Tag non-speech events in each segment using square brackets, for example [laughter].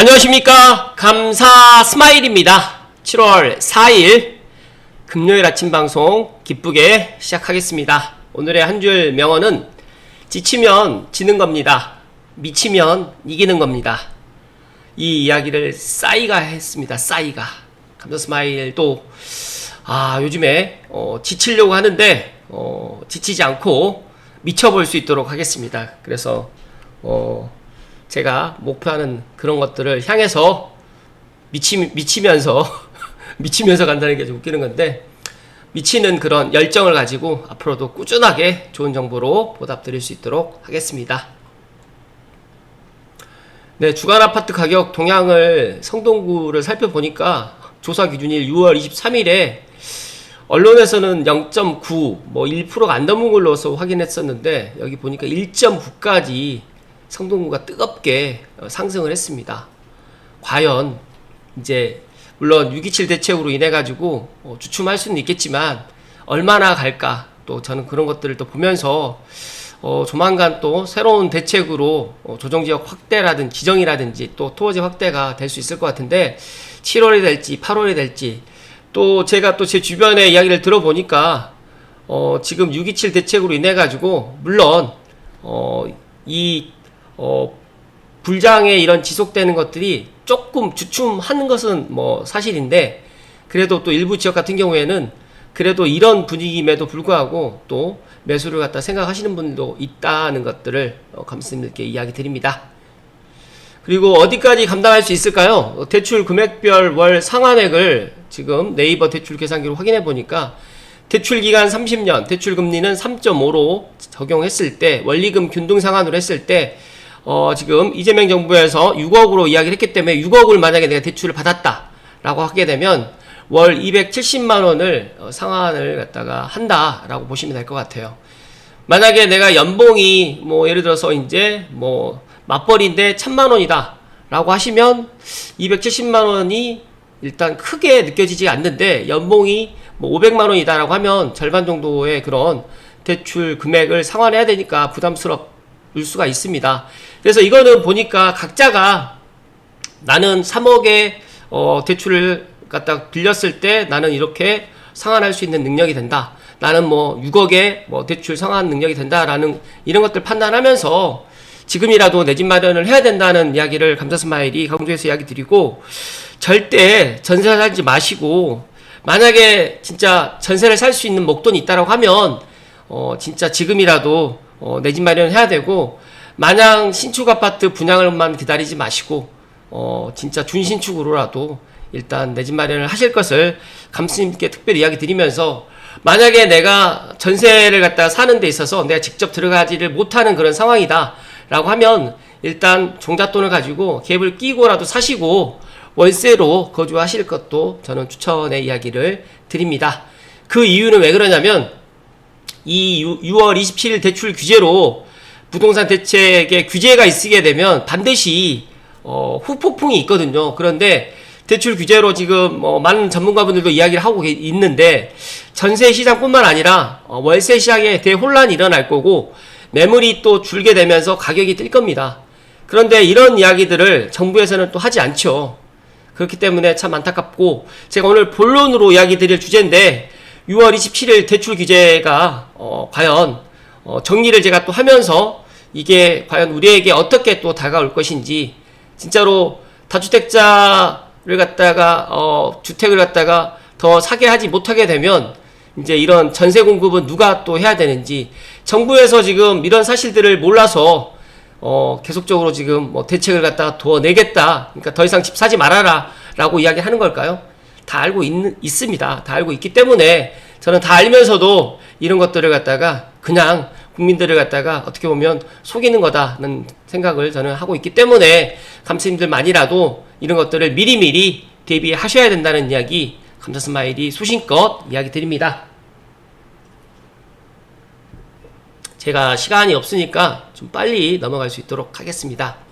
안녕하십니까? 감사 스마일입니다. 7월 4일 금요일 아침 방송 기쁘게 시작하겠습니다. 오늘의 한 줄 명언은 지치면 지는 겁니다. 미치면 이기는 겁니다. 이 이야기를 싸이가 했습니다. 싸이가. 감사 스마일도 아 요즘에 어, 지치려고 하는데 어, 지치지 않고 미쳐볼 수 있도록 하겠습니다. 그래서 어, 제가 목표하는 그런 것들을 향해서 미치, 미치면서 [laughs] 미치면서 간다는 게 좀 웃기는 건데 미치는 그런 열정을 가지고 앞으로도 꾸준하게 좋은 정보로 보답드릴 수 있도록 하겠습니다. 네, 주간 아파트 가격 동향을 성동구를 살펴보니까 조사 기준일 6월 23일에 언론에서는 0.9, 뭐 1%가 안 넘은 걸로서 확인했었는데 여기 보니까 1.9까지 성동구가 뜨겁게 어, 상승을 했습니다. 과연 이제 물론 627 대책으로 인해 가지고 어, 주춤할 수는 있겠지만 얼마나 갈까 또 저는 그런 것들을 또 보면서 어, 조만간 또 새로운 대책으로 어, 조정지역 확대라든지 지정이라든지 또 토어지 확대가 될 수 있을 것 같은데 7월이 될지 8월이 될지 또 제가 또 제 주변의 이야기를 들어보니까 어, 지금 627 대책으로 인해 가지고 물론 어, 이 어, 불장의 이런 지속되는 것들이 조금 주춤하는 것은 뭐 사실인데 그래도 또 일부 지역 같은 경우에는 그래도 이런 분위기임에도 불구하고 또 매수를 갖다 생각하시는 분도 있다는 것들을 어, 감독님들께 이야기 드립니다. 그리고 어디까지 감당할 수 있을까요? 어, 대출 금액별 월 상환액을 지금 네이버 대출 계산기로 확인해 보니까 대출 기간 30년, 대출 금리는 3.5로 적용했을 때 원리금 균등 상환으로 했을 때 어, 지금 이재명 정부에서 6억으로 이야기를 했기 때문에 6억을 만약에 내가 대출을 받았다라고 하게 되면 월 270만 원을 어, 상환을 갖다가 한다라고 보시면 될 것 같아요. 만약에 내가 연봉이 뭐 예를 들어서 이제 뭐 맞벌이인데 1000만 원이다라고 하시면 270만 원이 일단 크게 느껴지지 않는데 연봉이 뭐 500만 원이다라고 하면 절반 정도의 그런 대출 금액을 상환해야 되니까 부담스러 울 수가 있습니다. 그래서 이거는 보니까 각자가 나는 3억의 어, 대출을 갖다 빌렸을 때 나는 이렇게 상환할 수 있는 능력이 된다. 나는 뭐 6억의 뭐 대출 상환 능력이 된다라는 이런 것들 판단하면서 지금이라도 내 집 마련을 해야 된다는 이야기를 감사 스마일이 강조해서 이야기 드리고 절대 전세 살지 마시고 만약에 진짜 전세를 살 수 있는 목돈이 있다라고 하면 어 진짜 지금이라도 어 내 집 마련을 해야 되고 마냥 신축 아파트 분양을만 기다리지 마시고 어 진짜 준신축으로라도 일단 내 집 마련을 하실 것을 감스님께 특별히 이야기 드리면서 만약에 내가 전세를 갖다 사는 데 있어서 내가 직접 들어가지를 못하는 그런 상황이다 라고 하면 일단 종잣돈을 가지고 갭을 끼고라도 사시고 월세로 거주하실 것도 저는 추천의 이야기를 드립니다. 그 이유는 왜 그러냐면 이 6월 27일 대출 규제로 부동산 대책에 규제가 있게 되면 반드시 어, 후폭풍이 있거든요. 그런데 대출 규제로 지금 뭐 많은 전문가분들도 이야기를 하고 계- 있는데 전세 시장뿐만 아니라 어, 월세 시장에 대혼란이 일어날 거고 매물이 또 줄게 되면서 가격이 뛸 겁니다. 그런데 이런 이야기들을 정부에서는 또 하지 않죠. 그렇기 때문에 참 안타깝고 제가 오늘 본론으로 이야기 드릴 주제인데 6월 27일 대출 규제가 어, 과연 어, 정리를 제가 또 하면서 이게 과연 우리에게 어떻게 또 다가올 것인지 진짜로 다주택자를 갖다가 어, 주택을 갖다가 더 사게 하지 못하게 되면 이제 이런 전세 공급은 누가 또 해야 되는지 정부에서 지금 이런 사실들을 몰라서 어, 계속적으로 지금 뭐 대책을 갖다가 더 내겠다. 그러니까 더 이상 집 사지 말아라. 라고 이야기하는 걸까요? 다 알고 있, 있습니다. 다 알고 있기 때문에 저는 다 알면서도 이런 것들을 갖다가 그냥 국민들을 갖다가 어떻게 보면 속이는 거다는 생각을 저는 하고 있기 때문에 감사님들만이라도 이런 것들을 미리미리 대비하셔야 된다는 이야기 감사 스마일이 소신껏 이야기 드립니다. 제가 시간이 없으니까 좀 빨리 넘어갈 수 있도록 하겠습니다.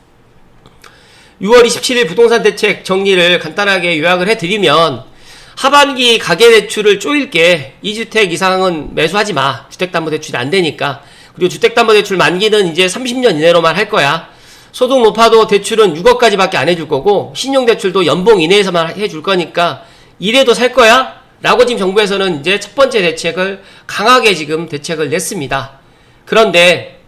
6월 27일 부동산 대책 정리를 간단하게 요약을 해드리면 하반기 가계대출을 쪼일게 2주택 이상은 매수하지 마. 주택담보대출이 안 되니까. 그리고 주택담보대출 만기는 이제 30년 이내로만 할 거야. 소득 높아도 대출은 6억까지밖에 안 해줄 거고 신용대출도 연봉 이내에서만 해줄 거니까 이래도 살 거야? 라고 지금 정부에서는 이제 첫 번째 대책을 강하게 지금 대책을 냈습니다. 그런데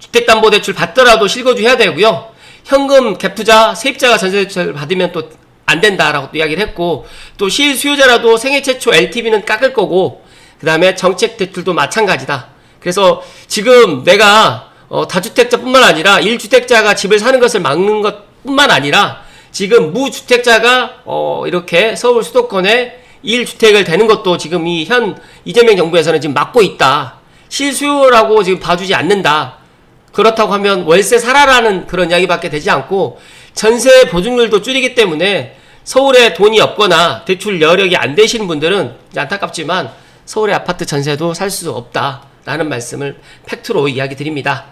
주택담보대출 받더라도 실거주 해야 되고요. 현금 갭투자 세입자가 전세대출 받으면 또 안 된다라고 또 이야기를 했고 또 실수요자라도 생애 최초 LTV는 깎을 거고 그 다음에 정책 대출도 마찬가지다. 그래서 지금 내가 어, 다주택자뿐만 아니라 1주택자가 집을 사는 것을 막는 것뿐만 아니라 지금 무주택자가 어, 이렇게 서울 수도권에 1주택을 되는 것도 지금 이 현 이재명 정부에서는 지금 막고 있다. 실수요라고 지금 봐주지 않는다. 그렇다고 하면 월세 살아라는 그런 이야기밖에 되지 않고 전세 보증률도 줄이기 때문에 서울에 돈이 없거나 대출 여력이 안 되시는 분들은 안타깝지만 서울의 아파트 전세도 살 수 없다라는 말씀을 팩트로 이야기 드립니다.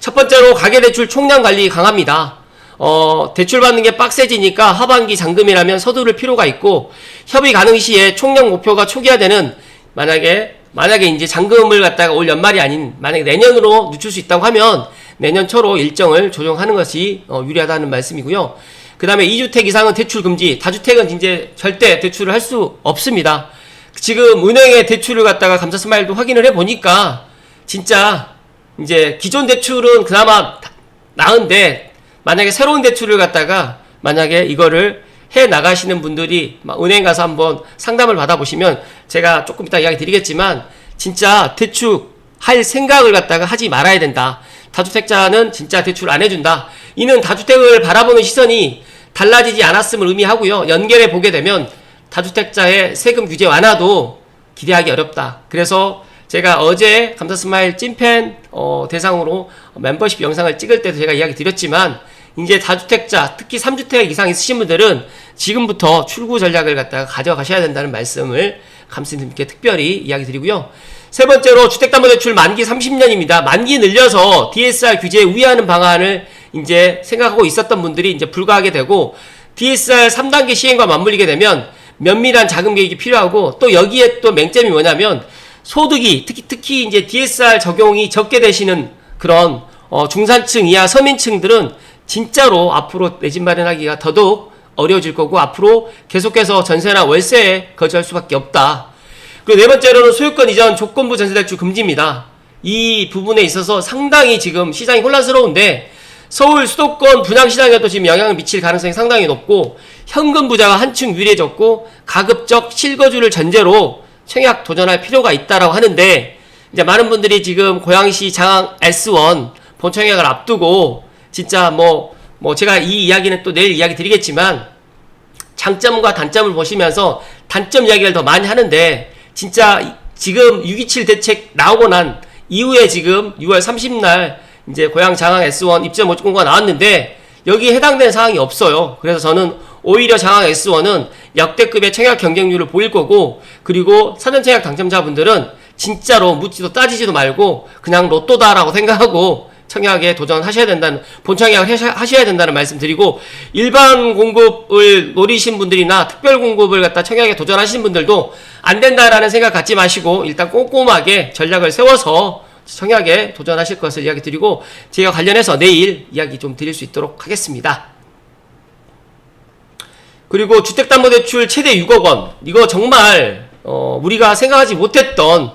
첫 번째로 가계대출 총량 관리 강합니다. 어, 대출 받는 게 빡세지니까 하반기 잔금이라면 서두를 필요가 있고 협의 가능 시에 총량 목표가 초기화되는 만약에 만약에 이제 잔금을 갖다가 올 연말이 아닌 만약에 내년으로 늦출 수 있다고 하면 내년 초로 일정을 조정하는 것이 어, 유리하다는 말씀이고요. 그 다음에 2주택 이상은 대출 금지, 다주택은 이제 절대 대출을 할 수 없습니다. 지금 은행의 대출을 갖다가 감사 스마일도 확인을 해 보니까 진짜 이제 기존 대출은 그나마 다- 나은데 만약에 새로운 대출을 갖다가 만약에 이거를 해 나가시는 분들이 막 은행 가서 한번 상담을 받아보시면 제가 조금 이따 이야기 드리겠지만 진짜 대출 할 생각을 갖다가 하지 말아야 된다. 다주택자는 진짜 대출 안 해준다. 이는 다주택을 바라보는 시선이 달라지지 않았음을 의미하고요. 연결해 보게 되면 다주택자의 세금 규제 완화도 기대하기 어렵다. 그래서 제가 어제 감사 스마일 찐팬 어, 대상으로 멤버십 영상을 찍을 때도 제가 이야기 드렸지만 이제 다주택자 특히 3주택 이상 있으신 분들은 지금부터 출구 전략을 갖다가 가져가셔야 된다는 말씀을 감독님께 특별히 이야기 드리고요. 세 번째로 주택담보대출 만기 30년입니다. 만기 늘려서 DSR 규제에 우회하는 방안을 이제 생각하고 있었던 분들이 이제 불가하게 되고 DSR 3단계 시행과 맞물리게 되면 면밀한 자금 계획이 필요하고 또 여기에 또 맹점이 뭐냐면 소득이 특히 특히 이제 DSR 적용이 적게 되시는 그런 어, 중산층 이하 서민층들은 진짜로 앞으로 내 집 마련하기가 더더욱 어려워질 거고 앞으로 계속해서 전세나 월세에 거주할 수밖에 없다. 그리고 네 번째로는 소유권 이전 조건부 전세대출 금지입니다. 이 부분에 있어서 상당히 지금 시장이 혼란스러운데 서울 수도권 분양 시장에도 지금 영향을 미칠 가능성이 상당히 높고 현금 부자가 한층 유리해졌고 가급적 실거주를 전제로 청약 도전할 필요가 있다라고 하는데 이제 많은 분들이 지금 고양시 장항 S1 본청약을 앞두고 진짜 뭐 뭐 제가 이 이야기는 또 내일 이야기 드리겠지만 장점과 단점을 보시면서 단점 이야기를 더 많이 하는데 진짜 지금 627 대책 나오고 난 이후에 지금 6월 30날 이제 고양 장항 S1 입점 모집공고가 나왔는데 여기에 해당되는 사항이 없어요. 그래서 저는 오히려 장항 S1은 역대급의 청약 경쟁률을 보일 거고 그리고 사전 청약 당첨자분들은 진짜로 묻지도 따지지도 말고 그냥 로또다라고 생각하고 청약에 도전하셔야 된다는 본청약을 하셔- 하셔야 된다는 말씀드리고 일반 공급을 노리신 분들이나 특별 공급을 갖다 청약에 도전하시는 분들도 안 된다라는 생각 갖지 마시고 일단 꼼꼼하게 전략을 세워서 청약에 도전하실 것을 이야기 드리고 제가 관련해서 내일 이야기 좀 드릴 수 있도록 하겠습니다. 그리고 주택담보대출 최대 6억 원 이거 정말 어, 우리가 생각하지 못했던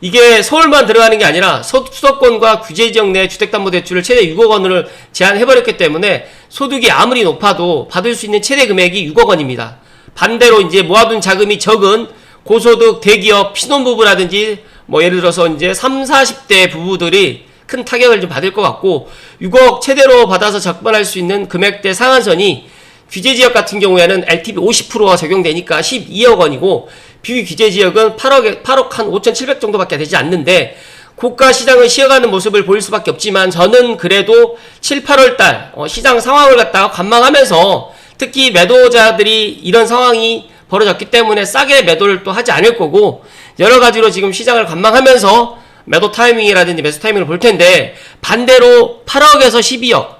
이게 서울만 들어가는 게 아니라 서- 수도권과 규제 지역 내 주택담보대출을 최대 6억 원을 제한해버렸기 때문에 소득이 아무리 높아도 받을 수 있는 최대 금액이 6억 원입니다. 반대로 이제 모아둔 자금이 적은 고소득 대기업 신혼부부라든지 뭐 예를 들어서 이제 3, 40대 부부들이 큰 타격을 좀 받을 것 같고 6억 최대로 받아서 적발할 수 있는 금액대 상한선이 규제 지역 같은 경우에는 LTV 50%가 적용되니까 12억 원이고 비규제 지역은 8억 8억 한 5,700 정도밖에 되지 않는데 고가 시장을 쉬어가는 모습을 보일 수밖에 없지만 저는 그래도 7, 8월 달 어, 시장 상황을 갖다가 관망하면서 특히 매도자들이 이런 상황이 벌어졌기 때문에 싸게 매도를 또 하지 않을 거고 여러 가지로 지금 시장을 관망하면서 매도 타이밍이라든지 매수 타이밍을 볼 텐데 반대로 8억에서 12억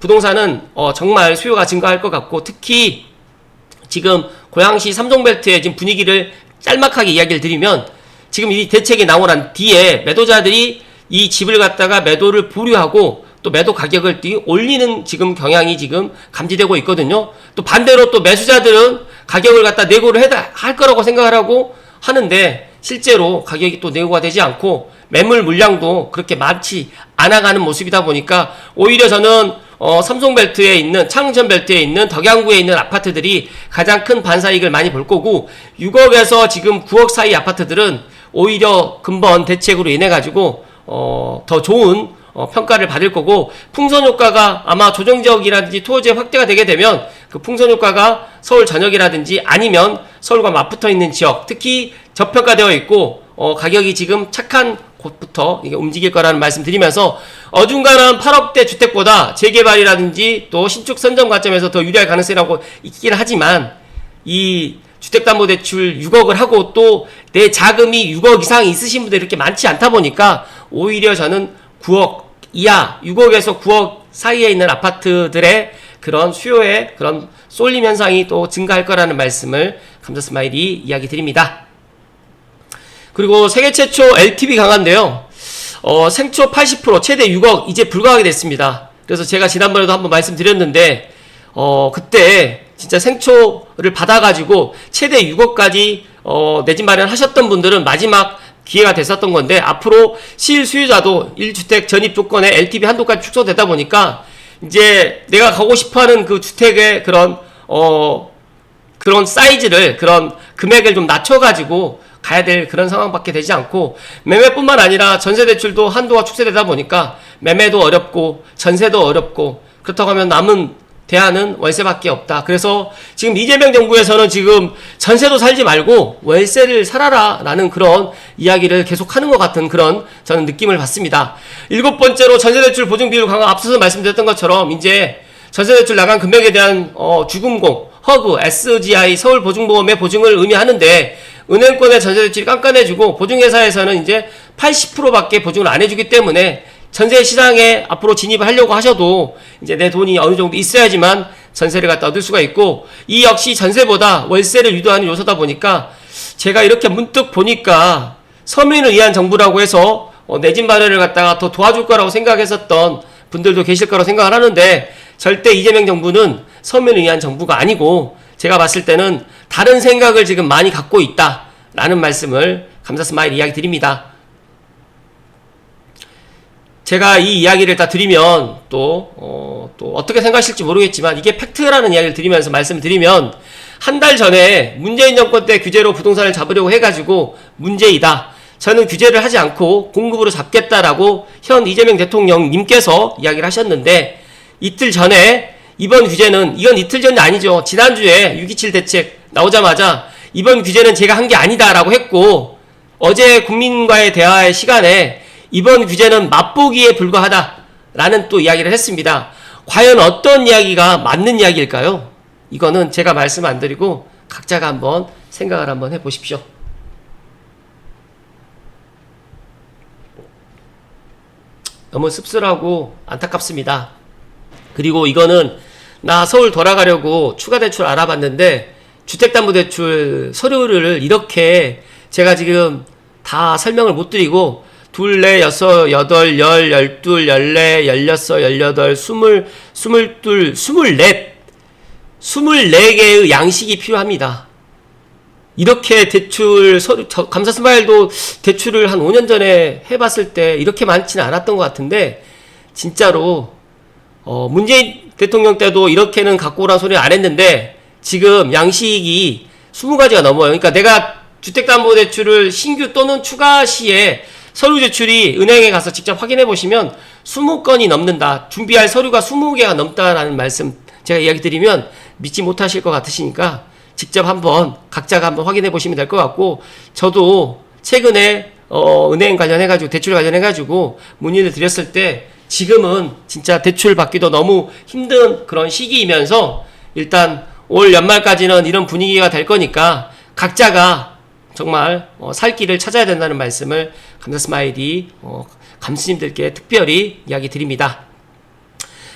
부동산은 어, 정말 수요가 증가할 것 같고 특히 지금 고양시 삼성벨트의 지금 분위기를 짤막하게 이야기를 드리면 지금 이 대책이 나오고 난 뒤에 매도자들이 이 집을 갖다가 매도를 보류하고 또 매도 가격을 띄 올리는 지금 경향이 지금 감지되고 있거든요. 또 반대로 또 매수자들은 가격을 갖다 내고를 해다 할 거라고 생각을 하고 하는데 실제로 가격이 또 내고가 되지 않고 매물 물량도 그렇게 많지 않아가는 모습이다 보니까 오히려 저는 어, 삼성벨트에 있는 창천벨트에 있는 덕양구에 있는 아파트들이 가장 큰 반사이익을 많이 볼 거고 6억에서 지금 9억 사이 아파트들은 오히려 근본 대책으로 인해 가지고 어, 더 좋은 어, 평가를 받을 거고 풍선 효과가 아마 조정 지역이라든지 토지의 확대가 되게 되면 그 풍선 효과가 서울 전역이라든지 아니면 서울과 맞붙어 있는 지역 특히 저평가되어 있고 어, 가격이 지금 착한 곳부터 이게 움직일 거라는 말씀 드리면서 어중간한 8억대 주택보다 재개발이라든지 또 신축 선정 관점에서 더 유리할 가능성이라고 있긴 하지만 이 주택담보대출 6억을 하고 또 내 자금이 6억 이상 있으신 분들이 이렇게 많지 않다 보니까 오히려 저는 9억 이하 6억에서 9억 사이에 있는 아파트들의 그런 수요의 그런 쏠림 현상이 또 증가할 거라는 말씀을 감자 스마일이 이야기 드립니다. 그리고 세계 최초 LTV 강화인데요. 어, 생초 80% 최대 6억 이제 불가하게 됐습니다. 그래서 제가 지난번에도 한번 말씀드렸는데 어, 그때 진짜 생초를 받아가지고 최대 6억까지 어, 내 집 마련하셨던 분들은 마지막 기회가 됐었던 건데 앞으로 실 수요자도 1주택 전입 조건에 LTV 한도까지 축소되다 보니까 이제 내가 가고 싶어하는 그 주택의 그런 어 그런 사이즈를 그런 금액을 좀 낮춰가지고 가야 될 그런 상황밖에 되지 않고 매매뿐만 아니라 전세 대출도 한도가 축소되다 보니까 매매도 어렵고 전세도 어렵고 그렇다고 하면 남은 대안은 월세밖에 없다. 그래서 지금 이재명 정부에서는 지금 전세도 살지 말고 월세를 살아라라는 그런 이야기를 계속하는 것 같은 그런 저는 느낌을 받습니다. 일곱 번째로 전세대출 보증 비율 강화 앞서서 말씀드렸던 것처럼 이제 전세대출 나간 금액에 대한 어, 주금공 허그 SGI 서울보증보험의 보증을 의미하는데 은행권의 전세대출이 깐깐해지고 보증회사에서는 이제 80%밖에 보증을 안 해주기 때문에 전세 시장에 앞으로 진입을 하려고 하셔도 이제 내 돈이 어느 정도 있어야지만 전세를 갖다 얻을 수가 있고 이 역시 전세보다 월세를 유도하는 요소다 보니까 제가 이렇게 문득 보니까 서민을 위한 정부라고 해서 어, 내집 마련을 갖다가 더 도와줄 거라고 생각했었던 분들도 계실 거라고 생각을 하는데 절대 이재명 정부는 서민을 위한 정부가 아니고 제가 봤을 때는 다른 생각을 지금 많이 갖고 있다라는 말씀을 감사 스마일 이야기 드립니다. 제가 이 이야기를 다 드리면 또, 어, 또 어떻게 생각하실지 모르겠지만 이게 팩트라는 이야기를 드리면서 말씀드리면 한 달 전에 문재인 정권 때 규제로 부동산을 잡으려고 해가지고 문제이다. 저는 규제를 하지 않고 공급으로 잡겠다라고 현 이재명 대통령님께서 이야기를 하셨는데 이틀 전에 이번 규제는 이건 이틀 전이 아니죠. 지난주에 6.27 대책 나오자마자 이번 규제는 제가 한 게 아니다라고 했고 어제 국민과의 대화의 시간에 이번 규제는 맛보기에 불과하다라는 또 이야기를 했습니다. 과연 어떤 이야기가 맞는 이야기일까요? 이거는 제가 말씀 안 드리고 각자가 한번 생각을 한번 해 보십시오. 너무 씁쓸하고 안타깝습니다. 그리고 이거는 나 서울 돌아가려고 추가 대출 알아봤는데 주택담보대출 서류를 이렇게 제가 지금 다 설명을 못 드리고 둘, 넷, 여섯, 여덟, 열, 열둘, 열네, 열여섯, 열여덟, 스물, 스물둘, 스물넷, 스물네 개의 양식이 필요합니다. 이렇게 대출 서류 저, 감사 스마일도 대출을 한 5년 전에 해봤을 때 이렇게 많지는 않았던 것 같은데 진짜로 어, 문재인 대통령 때도 이렇게는 갖고 오란 소리 안 했는데 지금 양식이 20가지가 넘어요. 그러니까 내가 주택담보대출을 신규 또는 추가 시에 서류 제출이 은행에 가서 직접 확인해 보시면 20건이 넘는다. 준비할 서류가 20개가 넘다라는 말씀 제가 이야기 드리면 믿지 못하실 것 같으시니까 직접 한번 각자가 한번 확인해 보시면 될 것 같고 저도 최근에 어, 은행 관련해 가지고 대출 관련해 가지고 문의를 드렸을 때 지금은 진짜 대출 받기도 너무 힘든 그런 시기이면서 일단 올 연말까지는 이런 분위기가 될 거니까 각자가 정말 어, 살 길을 찾아야 된다는 말씀을 감사 스마일이 어, 감수님들께 특별히 이야기 드립니다.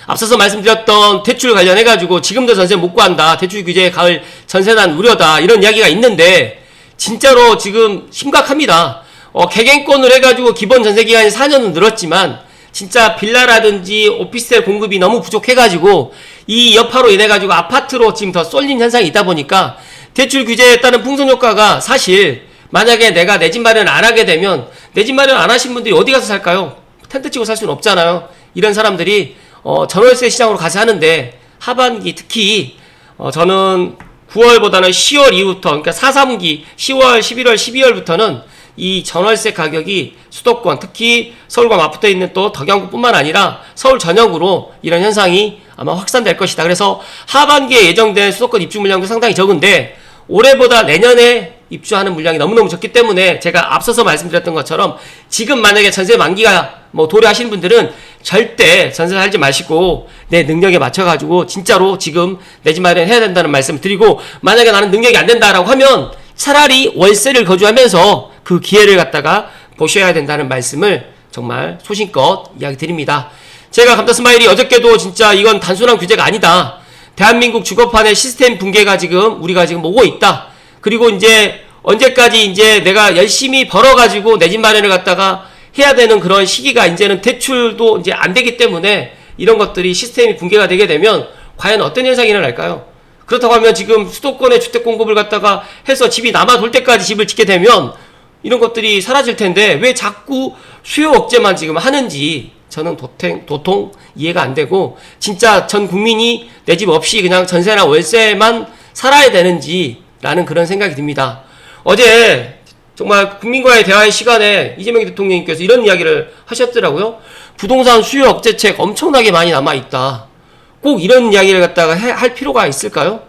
앞서서 말씀드렸던 대출 관련해 가지고 지금도 전세 못 구한다. 대출 규제 가을 전세난 우려다. 이런 이야기가 있는데 진짜로 지금 심각합니다. 어, 개개인권을 해 가지고 기본 전세 기간이 4년은 늘었지만 진짜 빌라라든지 오피스텔 공급이 너무 부족해가지고 이 여파로 인해 가지고 아파트로 지금 더 쏠린 현상이 있다 보니까 대출 규제에 따른 풍선 효과가 사실 만약에 내가 내 집 마련 안 하게 되면 내 집 마련 안 하신 분들이 어디 가서 살까요? 텐트 치고 살 수는 없잖아요. 이런 사람들이 어, 전월세 시장으로 가서 하는데 하반기 특히 어, 저는 9월보다는 10월 이후부터 그러니까 4, 3기 10월, 11월, 12월부터는 이 전월세 가격이 수도권 특히 서울과 맞붙어 있는 또 덕양구뿐만 아니라 서울 전역으로 이런 현상이 아마 확산될 것이다. 그래서 하반기에 예정된 수도권 입주 물량도 상당히 적은데 올해보다 내년에 입주하는 물량이 너무너무 적기 때문에 제가 앞서서 말씀드렸던 것처럼 지금 만약에 전세 만기가 뭐 도래하시는 분들은 절대 전세 살지 마시고 내 능력에 맞춰가지고 진짜로 지금 내 집 마련 해야 된다는 말씀 을 드리고 만약에 나는 능력이 안 된다라고 하면 차라리 월세를 거주하면서 그 기회를 갖다가 보셔야 된다는 말씀을 정말 소신껏 이야기 드립니다. 제가 감타 스마일이 어저께도 진짜 이건 단순한 규제가 아니다. 대한민국 주거판의 시스템 붕괴가 지금 우리가 지금 오고 있다. 그리고 이제 언제까지 이제 내가 열심히 벌어가지고 내 집 마련을 갖다가 해야 되는 그런 시기가 이제는 대출도 이제 안 되기 때문에 이런 것들이 시스템이 붕괴가 되게 되면 과연 어떤 현상이 일어날까요? 그렇다고 하면 지금 수도권의 주택 공급을 갖다가 해서 집이 남아 돌 때까지 집을 짓게 되면 이런 것들이 사라질 텐데 왜 자꾸 수요 억제만 지금 하는지 저는 도통, 도통 이해가 안 되고 진짜 전 국민이 내 집 없이 그냥 전세나 월세만 살아야 되는지라는 그런 생각이 듭니다. 어제 정말 국민과의 대화의 시간에 이재명 대통령님께서 이런 이야기를 하셨더라고요. 부동산 수요 억제책 엄청나게 많이 남아 있다. 꼭 이런 이야기를 갖다가 해- 할 필요가 있을까요?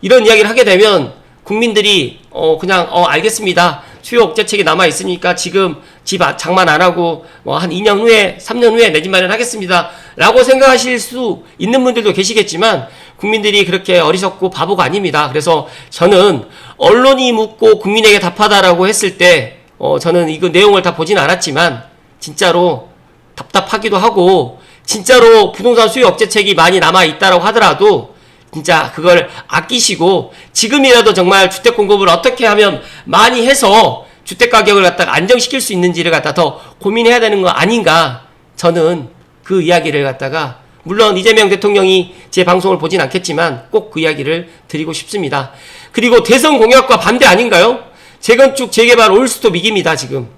이런 이야기를 하게 되면 국민들이 어 그냥 어 알겠습니다. 수요 억제책이 남아 있으니까 지금 집 아- 장만 안 하고 뭐 한 2년 후에 3년 후에 내 집 마련하겠습니다라고 생각하실 수 있는 분들도 계시겠지만 국민들이 그렇게 어리석고 바보가 아닙니다. 그래서 저는 언론이 묻고 국민에게 답하다라고 했을 때 어 저는 이거 내용을 다 보진 않았지만 진짜로 답답하기도 하고 진짜로 부동산 수요 억제책이 많이 남아 있다라고 하더라도 진짜 그걸 아끼시고 지금이라도 정말 주택 공급을 어떻게 하면 많이 해서 주택 가격을 갖다가 안정시킬 수 있는지를 갖다 더 고민해야 되는 거 아닌가 저는 그 이야기를 갖다가 물론 이재명 대통령이 제 방송을 보진 않겠지만 꼭 그 이야기를 드리고 싶습니다. 그리고 대선 공약과 반대 아닌가요? 재건축 재개발 올스톱 이깁니다 지금.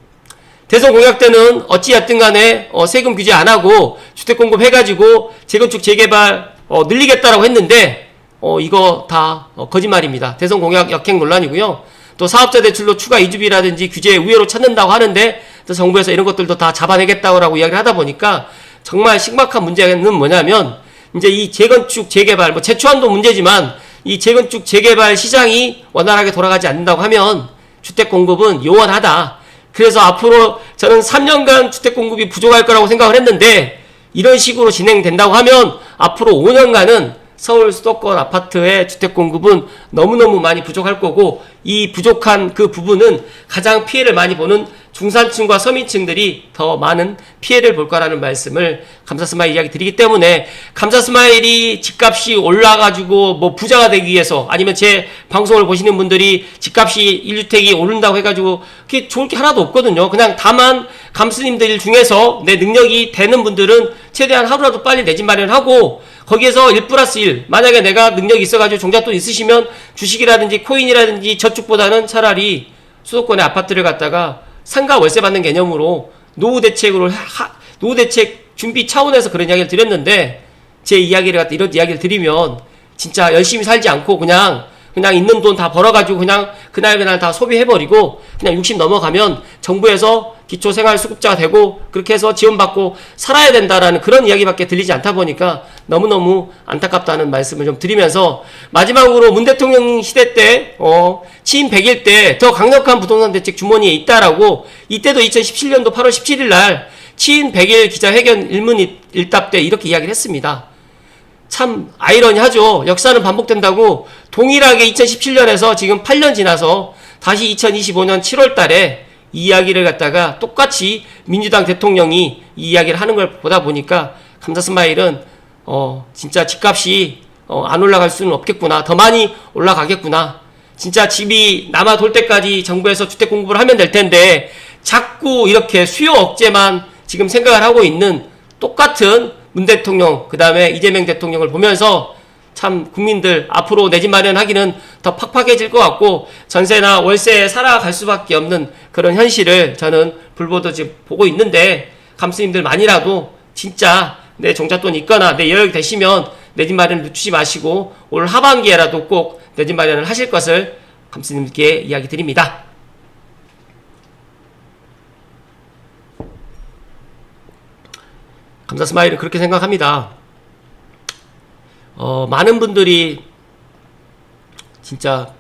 대선 공약 때는 어찌됐든 간에 어, 세금 규제 안 하고 주택 공급 해가지고 재건축 재개발 어, 늘리겠다라고 했는데 어, 이거 다 어, 거짓말입니다. 대선 공약 역행 논란이고요. 또 사업자 대출로 추가 이주비라든지 규제 우회로 찾는다고 하는데 또 정부에서 이런 것들도 다 잡아내겠다고 이야기를 하다 보니까 정말 심각한 문제는 뭐냐면 이제 이 재건축 재개발 뭐 재초안도 문제지만 이 재건축 재개발 시장이 원활하게 돌아가지 않는다고 하면 주택 공급은 요원하다. 그래서 앞으로 저는 3년간 주택 공급이 부족할 거라고 생각을 했는데 이런 식으로 진행된다고 하면 앞으로 5년간은 서울 수도권 아파트의 주택 공급은 너무너무 많이 부족할 거고 이 부족한 그 부분은 가장 피해를 많이 보는 중산층과 서민층들이 더 많은 피해를 볼 거라는 말씀을 감사 스마일 이야기 드리기 때문에 감사 스마일이 집값이 올라가지고 뭐 부자가 되기 위해서 아니면 제 방송을 보시는 분들이 집값이 1주택이 오른다고 해가지고 그게 좋을 게 하나도 없거든요. 그냥 다만 감스님들 중에서 내 능력이 되는 분들은 최대한 하루라도 빨리 내 집 마련하고 거기에서 1 플러스 1 만약에 내가 능력이 있어가지고 종잣돈 있으시면 주식이라든지 코인이라든지 저축보다는 차라리 수도권의 아파트를 갖다가 상가 월세 받는 개념으로 노후 대책으로 하, 노후 대책 준비 차원에서 그런 이야기를 드렸는데 제 이야기를 갖다 이런 이야기를 드리면 진짜 열심히 살지 않고 그냥 그냥 있는 돈 다 벌어가지고 그냥 그날 그날 다 소비해버리고 그냥 60 넘어가면 정부에서 기초생활수급자가 되고 그렇게 해서 지원받고 살아야 된다라는 그런 이야기밖에 들리지 않다 보니까 너무너무 안타깝다는 말씀을 좀 드리면서 마지막으로 문 대통령 시대 때 어, 취임 100일 때 더 강력한 부동산 대책 주머니에 있다라고 이때도 2017년도 8월 17일 날 취임 100일 기자회견 일문 일- 일답 때 이렇게 이야기를 했습니다. 참 아이러니하죠. 역사는 반복된다고 동일하게 2017년에서 지금 8년 지나서 다시 2025년 7월 달에 이 이야기를 갖다가 똑같이 민주당 대통령이 이 이야기를 하는 걸 보다 보니까 감사 스마일은 어 진짜 집값이 어, 안 올라갈 수는 없겠구나. 더 많이 올라가겠구나. 진짜 집이 남아 돌 때까지 정부에서 주택 공급을 하면 될 텐데 자꾸 이렇게 수요 억제만 지금 생각을 하고 있는 똑같은 문 대통령 그 다음에 이재명 대통령을 보면서 참 국민들 앞으로 내 집 마련하기는 더 팍팍해질 것 같고 전세나 월세에 살아갈 수밖에 없는 그런 현실을 저는 불보듯이 보고 있는데 감스님들만이라도 진짜 내 종잣돈 있거나 내 여력이 되시면 내 집 마련을 늦추지 마시고 올 하반기에라도 꼭 내 집 마련을 하실 것을 감스님께 이야기 드립니다. 감사 스마일은 그렇게 생각합니다. 어, 많은 분들이 진짜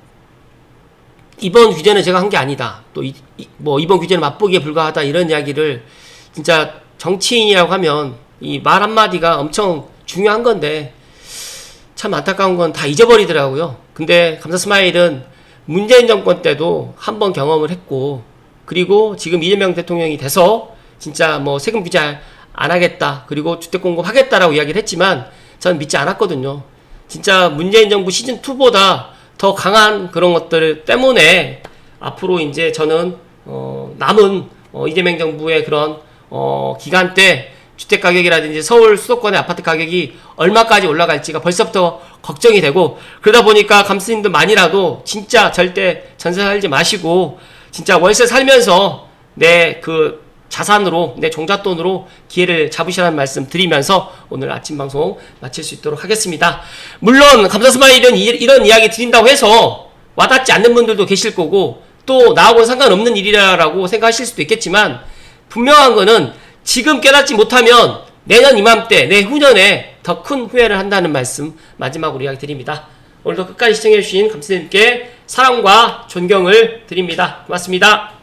이번 규제는 제가 한 게 아니다. 또뭐 이번 규제는 맛보기에 불과하다 이런 이야기를 진짜 정치인이라고 하면 이 말 한마디가 엄청 중요한 건데 참 안타까운 건 다 잊어버리더라고요. 근데 감사 스마일은 문재인 정권 때도 한 번 경험을 했고 그리고 지금 이재명 대통령이 돼서 진짜 뭐 세금 규제 안 하겠다 그리고 주택 공급 하겠다라고 이야기를 했지만 저는 믿지 않았거든요. 진짜 문재인 정부 시즌 2보다 더 강한 그런 것들 때문에 앞으로 이제 저는 어 남은 어 이재명 정부의 그런 어 기간 때 주택 가격이라든지 서울 수도권의 아파트 가격이 얼마까지 올라갈지가 벌써부터 걱정이 되고 그러다 보니까 감스님들만이라도 진짜 절대 전세 살지 마시고 진짜 월세 살면서 내 그 자산으로 내 종잣돈으로 기회를 잡으시라는 말씀 드리면서 오늘 아침 방송 마칠 수 있도록 하겠습니다. 물론 감사 스마일은 이- 이런 이야기 드린다고 해서 와닿지 않는 분들도 계실 거고 또 나하고는 상관없는 일이라고 생각하실 수도 있겠지만 분명한 거는 지금 깨닫지 못하면 내년 이맘때 내후년에 더 큰 후회를 한다는 말씀 마지막으로 이야기 드립니다. 오늘도 끝까지 시청해주신 감사님께 사랑과 존경을 드립니다. 고맙습니다.